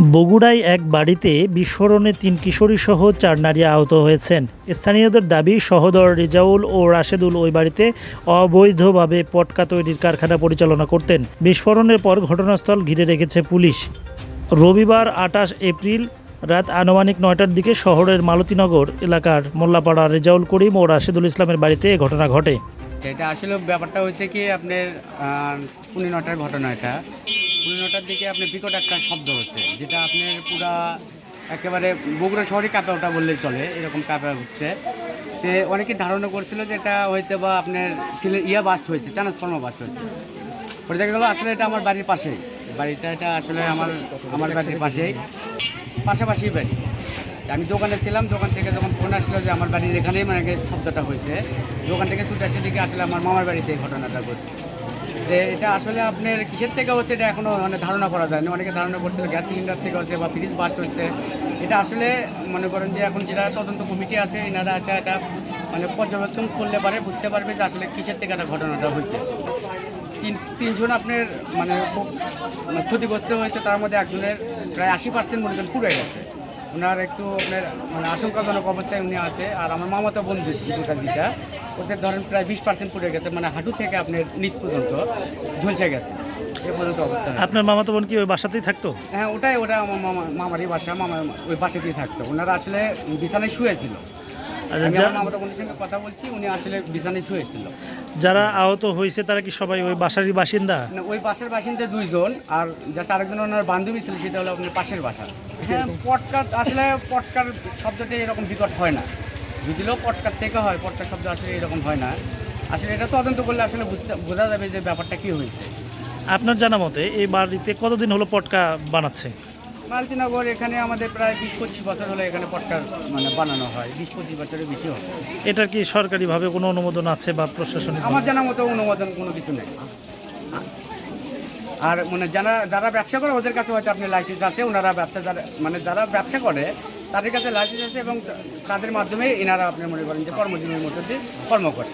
বগুড়ায় এক বাড়িতে বিস্ফোরণে তিন কিশোরী সহ চার নারী আহত হয়েছেন। স্থানীয়দের দাবি, সহদর রেজাউল ও রাশেদুল ওই বাড়িতে অবৈধভাবে পটকা তৈরির কারখানা পরিচালনা করতেন। বিস্ফোরণের পর ঘটনাস্থল ঘিরে রেখেছে পুলিশ। রবিবার আঠাশ এপ্রিল রাত আনুমানিক নয়টার দিকে শহরের মালতীনগর এলাকার মোল্লাপাড়া রেজাউল করিম ও রাশেদুল ইসলামের বাড়িতে এ ঘটনা ঘটে। এটা আসলে ব্যাপারটা হচ্ছে কি, আপনার পুনে নটার ঘটনা এটা। পুনে নটার দিকে আপনার বিকট একটা শব্দ হচ্ছে, যেটা আপনার পুরা একেবারে বগুড়া শহরে কাঁপা ওঠা বললে চলে, এরকম কাঁপা উঠছে। সে অনেকে ধারণা করছিল যে এটা হয়তো বা আপনার সিলে, ইয়া বাস্ট হয়েছে ট্রান্সফর্মার বাস্ট হয়েছে। পরে দেখা গেলো আসলে এটা আমার বাড়ির পাশেই। বাড়িটা এটা আসলে আমার আমার বাড়ির পাশেই। পাশাপাশি বাড়ি। আমি দোকানে ছিলাম, দোকান থেকে যখন ফোন আসলো যে আমার বাড়ির এখানেই মানে শব্দটা হয়েছে, দোকান থেকে ছুটে আসে দিকে আসলে আমার মামার বাড়িতে এই ঘটনাটা ঘটছে। যে এটা আসলে আপনার কিসের থেকে হচ্ছে এটা এখনও মানে ধারণা করা যায় না অনেকে ধারণা করছিল গ্যাস সিলিন্ডার থেকে হচ্ছে বা ফ্রিজ বাস্ট হচ্ছে। এটা আসলে মনে করেন যে এখন যেটা তদন্ত কমিটি আছে, এনারা আছে এটা মানে পর্যবেক্ষণ করলে পারে, বুঝতে পারবে যে আসলে কিসের থেকে একটা ঘটনাটা হয়েছে। তিন তিনজন আপনার মানে মানে ক্ষতিগ্রস্ত হয়েছে, তার মধ্যে একজনের প্রায় আশি পার্সেন্ট মনে করেন পুড়ে গেছে। ওনার একটু আপনার মানে আশঙ্কাজনক অবস্থায় উনি আছে আর আমার মামাতো বোন যেটা ওদের ধরেন প্রায় বিশ পার্সেন্ট পড়ে গেছে মানে হাঁটু থেকে আপনার নিচ পর্যন্ত ঝলসে গেছে এ পর্যন্ত অবস্থা আপনার মামাতো বোন কি ওই বাসাতেই থাকতো? হ্যাঁ ওটাই ওটা আমার মামা মামারই বাসা মামা ওই দিয়ে থাকতো। ওনারা আসলে বিছানায় শুয়েছিল। আচ্ছা, আমি আমার মামাতো বোনের সঙ্গে কথা বলছি উনি আসলে বিছানায় শুয়েছিল। যারা আহত হয়েছে তারা কি সবাই ওই বাসারই বাসিন্দা? না, ওই পাশের বাসিন্দা দুইজন আর যাতে আরেকজন ওনার বান্ধবী ছিল সেটা হলো আপনার পাশের বাসা। হ্যাঁ। পটকার আসলে পটকার শব্দটা এরকম বিকট হয় না। যদিও পটকার থেকে হয় পটকার শব্দ আসলে এরকম হয় না। আসলে এটা তদন্ত করলে আসলে বুঝতে বোঝা যাবে যে ব্যাপারটা কি হয়েছে। আপনার জানা মতে এই বাড়িতে কতদিন হলো পটকা বানাচ্ছে? মালতিনগর এখানে আমাদের প্রায় বিশ পঁচিশ বছর হলে এখানে পটকার মানে বানানো হয়। বিশ পঁচিশ বছরের বেশি হয় এটার কি সরকারিভাবে কোনো অনুমোদন আছে বা প্রশাসনিক আমার জানা মতো অনুমোদন কোনো কিছু নেই। আর মানে যারা যারা ব্যবসা করে ওদের কাছে হয়তো আপনার লাইসেন্স আছে। ওনারা ব্যবসা যারা মানে যারা ব্যবসা করে তাদের কাছে লাইসেন্স আছে এবং তাদের মাধ্যমে এনারা আপনি মনে করেন যে কর্মজীবীর মধ্যে দিয়ে কর্ম করে।